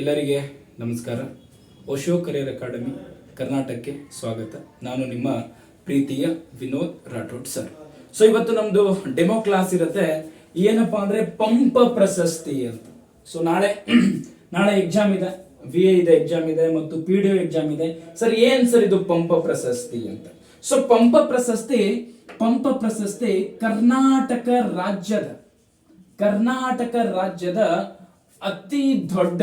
ಎಲ್ಲರಿಗೆ ನಮಸ್ಕಾರ. Osho career academy ಕರ್ನಾಟಕಕ್ಕೆ ಸ್ವಾಗತ. ನಾನು ನಿಮ್ಮ ಪ್ರೀತಿಯ ವಿನೋದ್ ರಾಠೋಡ್ ಸರ್. ಸೊ ಇವತ್ತು ನಮ್ದು ಡೆಮೋ ಕ್ಲಾಸ್ ಇರುತ್ತೆ. ಏನಪ್ಪಾ ಅಂದ್ರೆ ಪಂಪ ಪ್ರಶಸ್ತಿ ಅಂತ. ಸೊ ನಾಳೆ ನಾಳೆ ಎಕ್ಸಾಮ್ ಇದೆ. ವಿ ಎ ಇದೆ ಎಕ್ಸಾಮ್ ಇದೆ ಮತ್ತು ಪಿ ಡಿ ಎಕ್ಸಾಮ್ ಇದೆ. ಸರ್ ಏನ್ ಸರ್ ಇದು ಪಂಪ ಪ್ರಶಸ್ತಿ ಅಂತ? ಸೊ ಪಂಪ ಪ್ರಶಸ್ತಿ ಪಂಪ ಪ್ರಶಸ್ತಿ ಕರ್ನಾಟಕ ರಾಜ್ಯದ ಕರ್ನಾಟಕ ರಾಜ್ಯದ ಅತಿ ದೊಡ್ಡ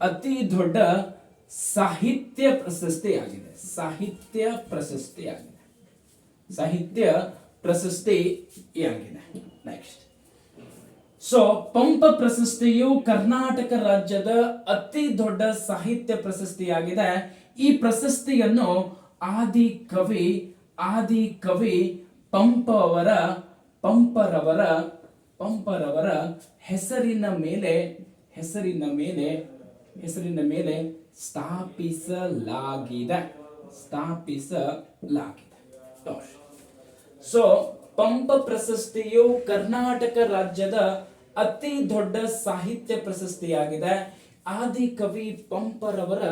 ಅತಿ ದೊಡ್ಡ ಸಾಹಿತ್ಯ ಪ್ರಶಸ್ತಿ ಆಗಿದೆ ಸಾಹಿತ್ಯ ಪ್ರಶಸ್ತಿ ಆಗಿದೆ ಸಾಹಿತ್ಯ ಪ್ರಶಸ್ತಿ ಆಗಿದೆ ನೆಕ್ಸ್ಟ್ ಸೊ ಪಂಪ ಪ್ರಶಸ್ತಿಯು ಕರ್ನಾಟಕ ರಾಜ್ಯದ ಅತಿ ದೊಡ್ಡ ಸಾಹಿತ್ಯ ಪ್ರಶಸ್ತಿಯಾಗಿದೆ. ಈ ಪ್ರಶಸ್ತಿಯನ್ನು ಆದಿ ಕವಿ ಆದಿ ಕವಿ ಪಂಪ ಅವರ, ಪಂಪರವರ ಪಂಪರವರ ಹೆಸರಿನ ಮೇಲೆ ಹೆಸರಿನ ಮೇಲೆ ಹೆಸರಿನ ಮೇಲೆ ಸ್ಥಾಪಿಸಲಾಗಿದೆ. ಸ್ಥಾಪಿಸಲಾಗಿದೆ. ಸೊ ಪಂಪ ಪ್ರಶಸ್ತಿಯು ಕರ್ನಾಟಕ ರಾಜ್ಯದ ಅತಿ ದೊಡ್ಡ ಸಾಹಿತ್ಯ ಪ್ರಶಸ್ತಿಯಾಗಿದೆ. ಆದಿ ಕವಿ ಪಂಪರವರ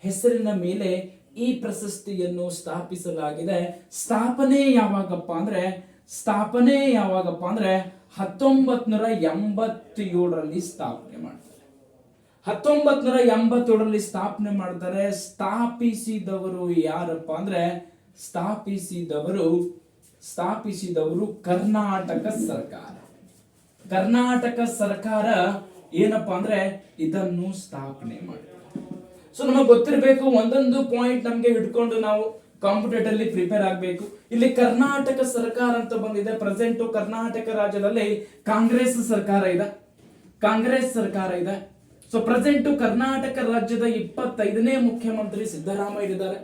ಹೆಸರಿನ ಮೇಲೆ ಈ ಪ್ರಶಸ್ತಿಯನ್ನು ಸ್ಥಾಪಿಸಲಾಗಿದೆ. ಸ್ಥಾಪನೆ ಯಾವಾಗಪ್ಪ ಅಂದ್ರೆ, ಸ್ಥಾಪನೆ ಯಾವಾಗಪ್ಪ ಅಂದ್ರೆ ಹತ್ತೊಂಬತ್ ನೂರ ಎಂಬತ್ತೇಳರಲ್ಲಿ ಸ್ಥಾಪನೆ ಮಾಡ್ತಾರೆ ಹತ್ತೊಂಬತ್ ನೂರ ಎಂಬತ್ತೇಳರಲ್ಲಿ ಸ್ಥಾಪನೆ ಮಾಡ್ತಾರೆ ಸ್ಥಾಪಿಸಿದವರು ಯಾರಪ್ಪ ಅಂದ್ರೆ, ಸ್ಥಾಪಿಸಿದವರು ಸ್ಥಾಪಿಸಿದವರು ಕರ್ನಾಟಕ ಸರ್ಕಾರ. ಕರ್ನಾಟಕ ಸರ್ಕಾರ ಏನಪ್ಪಾ ಅಂದ್ರೆ, ಇದನ್ನು ಸ್ಥಾಪನೆ ಮಾಡಿ ಸೊ ನಮಗೆ ಗೊತ್ತಿರಬೇಕು, ಒಂದೊಂದು ಪಾಯಿಂಟ್ ನಮ್ಗೆ ಹಿಡ್ಕೊಂಡು ನಾವು ಕಾಂಪಿಟೇಟಿವ್ ಅಲ್ಲಿ ಪ್ರಿಪೇರ್ ಆಗಬೇಕು. ಇಲ್ಲಿ ಕರ್ನಾಟಕ ಸರ್ಕಾರ ಅಂತ ಬಂದಿದೆ. ಪ್ರೆಸೆಂಟ್ ಕರ್ನಾಟಕ ರಾಜ್ಯದಲ್ಲಿ ಕಾಂಗ್ರೆಸ್ ಸರ್ಕಾರ ಇದೆ. ಕಾಂಗ್ರೆಸ್ ಸರ್ಕಾರ ಇದೆ. ಸೊ ಪ್ರೆಸೆಂಟ್ ಕರ್ನಾಟಕ ರಾಜ್ಯದ ಇಪ್ಪತ್ತೈದನೇ ಮುಖ್ಯಮಂತ್ರಿ ಸಿದ್ದರಾಮಯ್ಯ ಇದ್ದಾರೆ.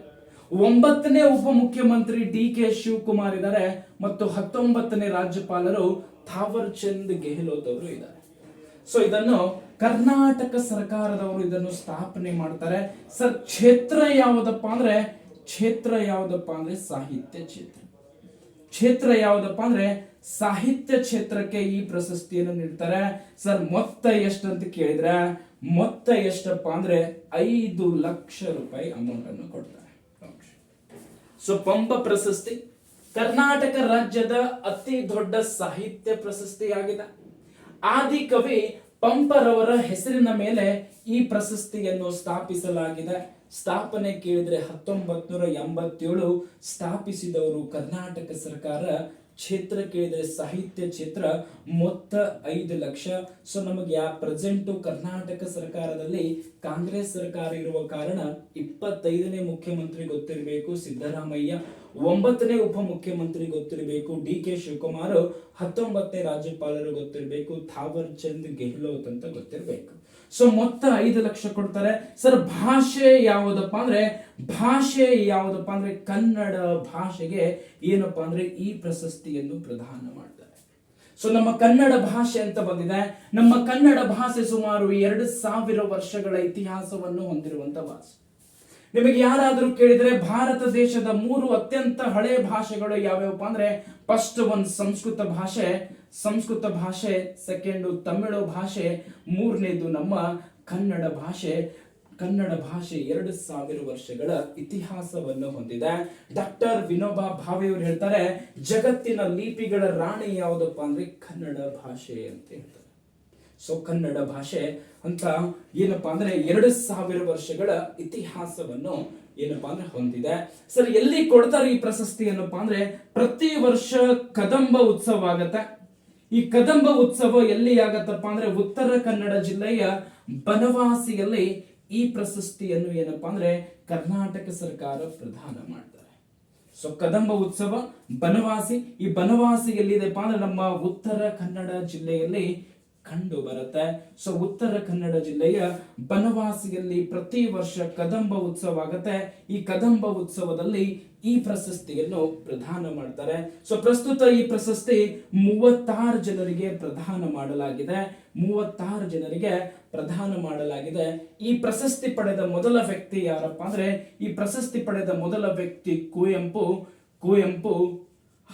ಒಂಬತ್ತನೇ ಉಪಮುಖ್ಯಮಂತ್ರಿ ಡಿ ಕೆ ಶಿವಕುಮಾರ್ ಇದ್ದಾರೆ. ಮತ್ತು ಹತ್ತೊಂಬತ್ತನೇ ರಾಜ್ಯಪಾಲರು ಥಾವರ್ ಚಂದ್ ಗೆಹ್ಲೋತ್ ಅವರು ಇದ್ದಾರೆ. ಸೊ ಇದನ್ನು ಕರ್ನಾಟಕ ಸರ್ಕಾರದವರು ಇದನ್ನು ಸ್ಥಾಪನೆ ಮಾಡ್ತಾರೆ. ಸರ್ ಕ್ಷೇತ್ರ ಯಾವುದಪ್ಪ ಅಂದ್ರೆ, ಕ್ಷೇತ್ರ ಯಾವುದಪ್ಪ ಅಂದ್ರೆ ಸಾಹಿತ್ಯ ಕ್ಷೇತ್ರ. ಕ್ಷೇತ್ರ ಯಾವುದಪ್ಪ ಅಂದ್ರೆ, ಸಾಹಿತ್ಯ ಕ್ಷೇತ್ರಕ್ಕೆ ಈ ಪ್ರಶಸ್ತಿಯನ್ನು ನೀಡ್ತಾರೆ. ಸರ್ ಮೊತ್ತ ಎಷ್ಟು ಅಂತ ಕೇಳಿದ್ರೆ ಮೊತ್ತ ಎಷ್ಟಪ್ಪ ಅಂದ್ರೆ ಐದು ಲಕ್ಷ ರೂಪಾಯಿ ಅಮೌಂಟ್ ಅನ್ನು ಕೊಡ್ತಾರೆ. ಸೊ ಪಂಪ ಪ್ರಶಸ್ತಿ ಕರ್ನಾಟಕ ರಾಜ್ಯದ ಅತಿ ದೊಡ್ಡ ಸಾಹಿತ್ಯ ಪ್ರಶಸ್ತಿಯಾಗಿದೆ. ಆದಿ ಕವಿ ಪಂಪರವರ ಹೆಸರಿನ ಮೇಲೆ ಈ ಪ್ರಶಸ್ತಿಯನ್ನು ಸ್ಥಾಪಿಸಲಾಗಿದೆ. ಸ್ಥಾಪನೆ ಕೇಳಿದ್ರೆ ಹತ್ತೊಂಬತ್ ನೂರ ಎಂಬತ್ತೇಳು ಸ್ಥಾಪಿಸಿದವರು ಕರ್ನಾಟಕ ಸರ್ಕಾರ. ಕ್ಷೇತ್ರ ಕೇಳಿದ್ರೆ ಸಾಹಿತ್ಯ ಕ್ಷೇತ್ರ ಮೊತ್ತ ಐದು ಲಕ್ಷ. ಸೊ ನಮಗೆ ಯಾ ಪ್ರೆಸೆಂಟು ಕರ್ನಾಟಕ ಸರ್ಕಾರದಲ್ಲಿ ಕಾಂಗ್ರೆಸ್ ಸರ್ಕಾರ ಇರುವ ಕಾರಣ ಇಪ್ಪತ್ತೈದನೇ ಮುಖ್ಯಮಂತ್ರಿ ಗೊತ್ತಿರಬೇಕು ಸಿದ್ದರಾಮಯ್ಯ. ಒಂಬತ್ತನೇ ಉಪಮುಖ್ಯಮಂತ್ರಿ ಗೊತ್ತಿರಬೇಕು. ಡಿ ಕೆ ಶಿವಕುಮಾರ್, ಹತ್ತೊಂಬತ್ತನೇ ರಾಜ್ಯಪಾಲರು ಗೊತ್ತಿರಬೇಕು. ಥಾವರ್ ಚಂದ್ ಗೆಹ್ಲೋತ್ ಅಂತ ಗೊತ್ತಿರಬೇಕು. ಸೊ ಮೊತ್ತ ಐದು ಲಕ್ಷ ಕೊಡ್ತಾರೆ. ಸರ್ ಭಾಷೆ ಯಾವುದಪ್ಪ ಅಂದ್ರೆ, ಭಾಷೆ ಯಾವುದಪ್ಪ ಅಂದ್ರೆ, ಕನ್ನಡ ಭಾಷೆಗೆ ಏನಪ್ಪಾ ಅಂದ್ರೆ, ಈ ಪ್ರಶಸ್ತಿಯನ್ನು ಪ್ರದಾನ ಮಾಡ್ತಾರೆ. ಸೊ ನಮ್ಮ ಕನ್ನಡ ಭಾಷೆ ಅಂತ ಬಂದಿದೆ. ನಮ್ಮ ಕನ್ನಡ ಭಾಷೆ ಸುಮಾರು ಎರಡು ಸಾವಿರ ವರ್ಷಗಳ ಇತಿಹಾಸವನ್ನು ಹೊಂದಿರುವಂತ ಭಾಷೆ. ನಿಮಗೆ ಯಾರಾದರೂ ಕೇಳಿದರೆ ಭಾರತ ದೇಶದ ಮೂರು ಅತ್ಯಂತ ಹಳೆ ಭಾಷೆಗಳು ಯಾವ್ಯಾವಪ್ಪ ಅಂದ್ರೆ ಫಸ್ಟ್ ಒಂದು ಸಂಸ್ಕೃತ ಭಾಷೆ ಸಂಸ್ಕೃತ ಭಾಷೆ ಸೆಕೆಂಡು ತಮಿಳು ಭಾಷೆ, ಮೂರನೇದು ನಮ್ಮ ಕನ್ನಡ ಭಾಷೆ. ಕನ್ನಡ ಭಾಷೆ ಎರಡು ಸಾವಿರ ವರ್ಷಗಳ ಇತಿಹಾಸವನ್ನು ಹೊಂದಿದೆ. ಡಾಕ್ಟರ್ ವಿನೋಬಾ ಭಾವೆ ಅವರು ಹೇಳ್ತಾರೆ, ಜಗತ್ತಿನ ಲಿಪಿಗಳ ರಾಣಿ ಯಾವುದಪ್ಪ ಅಂದ್ರೆ ಕನ್ನಡ ಭಾಷೆ ಅಂತ ಹೇಳ್ತಾರೆ. ಸೊ ಕನ್ನಡ ಭಾಷೆ ಅಂತ ಏನಪ್ಪಾ ಅಂದ್ರೆ ಎರಡು ಸಾವಿರ ವರ್ಷಗಳ ಇತಿಹಾಸವನ್ನು ಏನಪ್ಪಾ ಅಂದ್ರೆ ಹೊಂದಿದೆ. ಸರ್, ಎಲ್ಲಿ ಕೊಡ್ತಾರೆ ಈ ಪ್ರಶಸ್ತಿ ಏನಪ್ಪಾ ಅಂದ್ರೆ ಪ್ರತಿ ವರ್ಷ ಕದಂಬ ಉತ್ಸವ ಆಗತ್ತೆ. ಈ ಕದಂಬ ಉತ್ಸವ ಎಲ್ಲಿ ಆಗತ್ತಪ್ಪ ಅಂದ್ರೆ ಉತ್ತರ ಕನ್ನಡ ಜಿಲ್ಲೆಯ ಬನವಾಸಿಯಲ್ಲಿ ಈ ಪ್ರಶಸ್ತಿಯನ್ನು ಏನಪ್ಪಾ ಅಂದ್ರೆ ಕರ್ನಾಟಕ ಸರ್ಕಾರ ಪ್ರದಾನ ಮಾಡ್ತಾರೆ. ಸೊ ಕದಂಬ ಉತ್ಸವ, ಬನವಾಸಿ, ಈ ಬನವಾಸಿ ಎಲ್ಲಿದೆಪ್ಪ ಅಂದ್ರೆ ನಮ್ಮ ಉತ್ತರ ಕನ್ನಡ ಜಿಲ್ಲೆಯಲ್ಲಿ ಕಂಡು ಬರುತ್ತೆ. ಸೊ ಉತ್ತರ ಕನ್ನಡ ಜಿಲ್ಲೆಯ ಬನವಾಸಿಯಲ್ಲಿ ಪ್ರತಿ ವರ್ಷ ಕದಂಬ ಉತ್ಸವ ಆಗತ್ತೆ. ಈ ಕದಂಬ ಉತ್ಸವದಲ್ಲಿ ಈ ಪ್ರಶಸ್ತಿಯನ್ನು ಪ್ರದಾನ ಮಾಡ್ತಾರೆ. ಸೊ ಪ್ರಸ್ತುತ ಈ ಪ್ರಶಸ್ತಿ ಮೂವತ್ತಾರು ಜನರಿಗೆ ಪ್ರದಾನ ಮಾಡಲಾಗಿದೆ. ಮೂವತ್ತಾರು ಜನರಿಗೆ ಪ್ರದಾನ ಮಾಡಲಾಗಿದೆ. ಈ ಪ್ರಶಸ್ತಿ ಪಡೆದ ಮೊದಲ ವ್ಯಕ್ತಿ ಯಾರಪ್ಪ ಅಂದ್ರೆ, ಈ ಪ್ರಶಸ್ತಿ ಪಡೆದ ಮೊದಲ ವ್ಯಕ್ತಿ ಕುವೆಂಪು. ಕುವೆಂಪು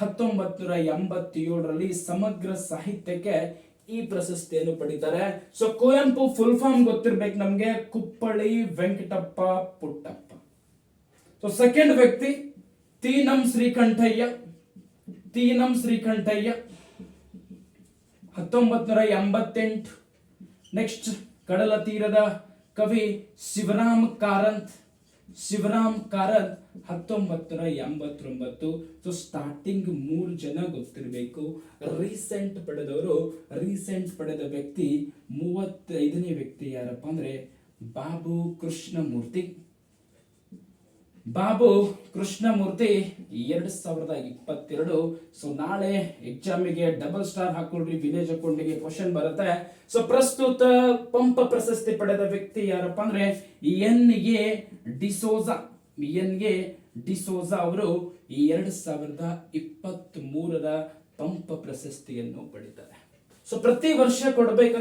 ಹತ್ತೊಂಬತ್ತು ನೂರ ಎಂಬತ್ತೇಳರಲ್ಲಿ ಸಮಗ್ರ ಸಾಹಿತ್ಯಕ್ಕೆ ಈ ಪ್ರಶಸ್ತಿಯನ್ನು ಪಡಿತಾರೆ. ಸೊ ಕುವೆಂಪು ಫುಲ್ ಫಾರ್ಮ್ ಗೊತ್ತಿರ್ಬೇಕು ನಮ್ಗೆ. ಕುಪ್ಪಳಿ ವೆಂಕಟಪ್ಪ ಪುಟ್ಟಪ್ಪ. ಸೊ ಸೆಕೆಂಡ್ ವ್ಯಕ್ತಿ, ತೀನಂ ಶ್ರೀಕಂಠಯ್ಯ. ತೀನಂ ಶ್ರೀಕಂಠಯ್ಯ. ಹತ್ತೊಂಬತ್ ನೂರ ಎಂಬತ್ತೆಂಟು ನೆಕ್ಸ್ಟ್ ಕಡಲ ತೀರದ ಕವಿ ಶಿವರಾಮ್ ಕಾರಂತ್. ಶಿವರಾಮ್ ಕಾರತ್ ಹತ್ತೊಂಬತ್ತು ನೂರ ಎಂಬತ್ತೊಂಬತ್ತು. ಸೊ ಸ್ಟಾರ್ಟಿಂಗ್ ಮೂರು ಜನ ಗೊತ್ತಿರಬೇಕು. ರೀಸೆಂಟ್ ಪಡೆದವರು ರೀಸೆಂಟ್ ಪಡೆದ ವ್ಯಕ್ತಿ, ಮೂವತ್ತೈದನೇ ವ್ಯಕ್ತಿ ಯಾರಪ್ಪ ಅಂದ್ರೆ, ಬಾಬು ಕೃಷ್ಣಮೂರ್ತಿ. ಬಾಬು ಕೃಷ್ಣಮೂರ್ತಿ ಎರಡು ಸಾವಿರದ ಇಪ್ಪತ್ತೆರಡು. ಸೊ ನಾಳೆ ಎಕ್ಸಾಮಿಗೆ ಡಬಲ್ ಸ್ಟಾರ್ ಹಾಕೊಳ್ರಿ, ವಿಲೇಜ್ ಅಕೌಂಟಿಗೆ ಕ್ವಶನ್ ಬರುತ್ತೆ. ಸೊ ಪ್ರಸ್ತುತ ಪಂಪ ಪ್ರಶಸ್ತಿ ಪಡೆದ ವ್ಯಕ್ತಿ ಯಾರಪ್ಪ ಅಂದ್ರೆ N A D'Souza N A D'Souza ಅವರು ಎರಡು ಸಾವಿರದ ಇಪ್ಪತ್ತ್ ಮೂರರ ಪಂಪ ಪ್ರಶಸ್ತಿಯನ್ನು ಪಡಿತಾರೆ ಸೊ ಪ್ರತಿ ವರ್ಷ ಕೊಡಬೇಕಂತ